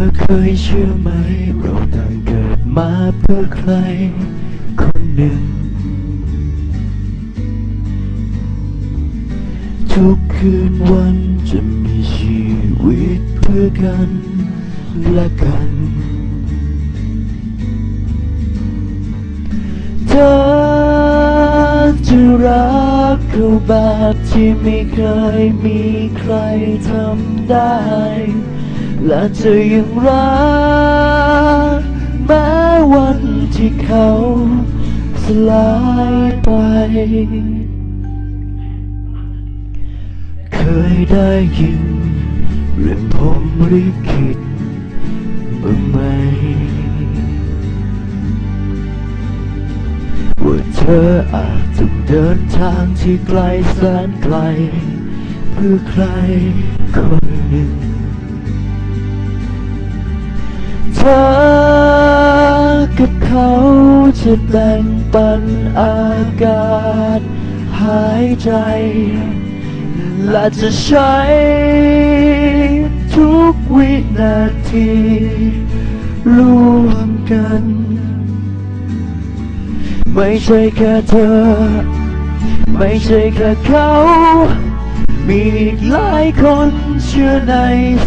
อเคยเชื่อไหม เราต่างเกิดมาเพื่อใคร คนหนึ่ง ทุกคืนวันจะมีชีวิตเพื่อกันและกัน เธอจะรักเขาแบบที่ไม่เคยมีใครทำได้ และจะยังรักแม้วันที่เขาสลายไป เคยได้ยินเรื่องผมลิขิตบ้างไหม ว่าเธออาจจะเดินทางที่ไกลแสนไกล เพื่อใครคนหนึ่ง ธอกับเขาจะแบ่งปันอากาศหายใจ และจะใช้ทุกวินาทีร่วมกัน ไม่ใช่แค่เธอ ไม่ใช่แค่เขา มีอีกหลายคนเชื่อใน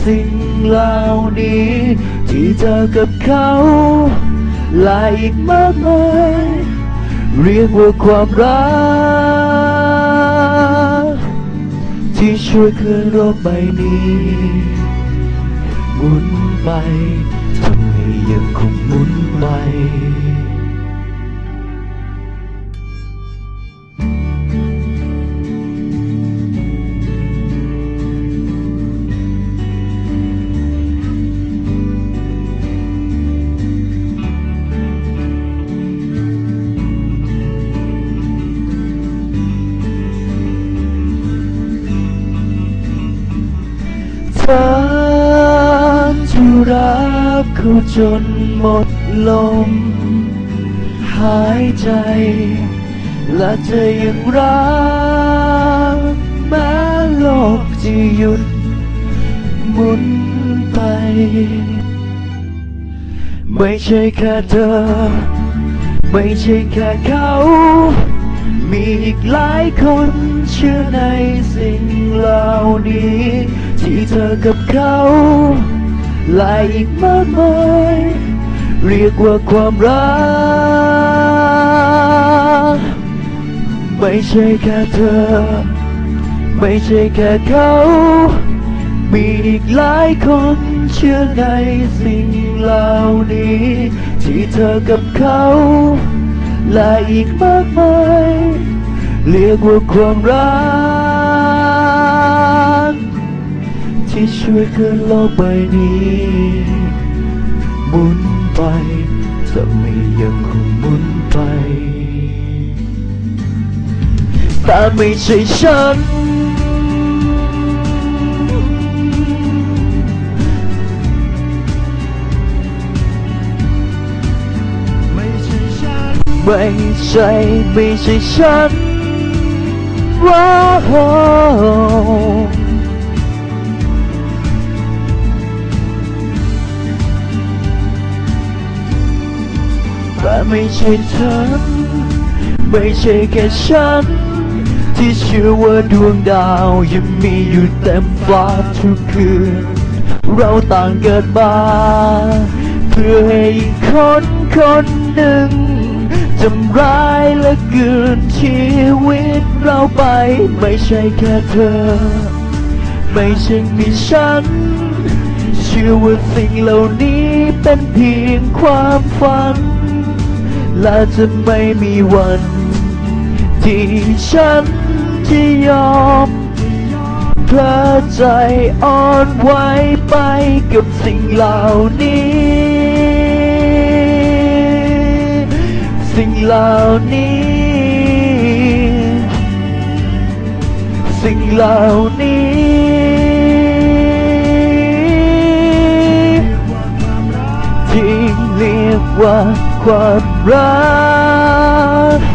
สิ่งเหล่านี้ ที่เธอกับเขาหลายอีกมากมายเรียกว่าความรัก ที่ช่วยคืนโลกใบนี้หมุนไปทำให้ยังคงหมุนไป รักเขาจนหมดลม หายใจ และจะยังรักแม้โลกจะหยุดหมุนไป ไม่ใช่แค่เธอ ไม่ใช่แค่เขา มีอีกหลายคนเชื่อในสิ่งเหล่านี้ ที่เธอกับเขา และอีกมากมายเรียกว่าความรัก ไม่ใช่แค่เธอ ไม่ใช่แค่เขา มีอีกหลายคนเชื่อในสิ่งเหล่านี้ ที่เธอกับเขาและอีกมากมายเรียกว่าความรัก ช่วยคืนโลกใบนี้หมุนไปจะไม่ยังคงหมุนไป แต่ไม่ใช่ฉัน ไม่ใช่ฉัน ไม่ใช่ไม่ใช่ฉันว้าว ไม่ใช่ฉันไม่ใช่แค่ฉัน ที่เชื่อว่าดวงดาวยังมีอยู่เต็มฟ้าทุกคืน เราต่างเกิดมา เพื่อให้คนคนหนึ่งทำร้ายและกืนชีวิตเราไป ไม่ใช่แค่เธอ ไม่ใช่มีฉัน เชื่อว่าสิ่งเหล่านี้เป็นเพียงความฝัน และจะไม่มีวัน ที่ฉันจะยอมเพลอใจอ่อนไหวไปกับสิ่งเหล่านี้ สิ่งเหล่านี้ สิ่งเหล่านี้ที่เรียกว่า ความรัก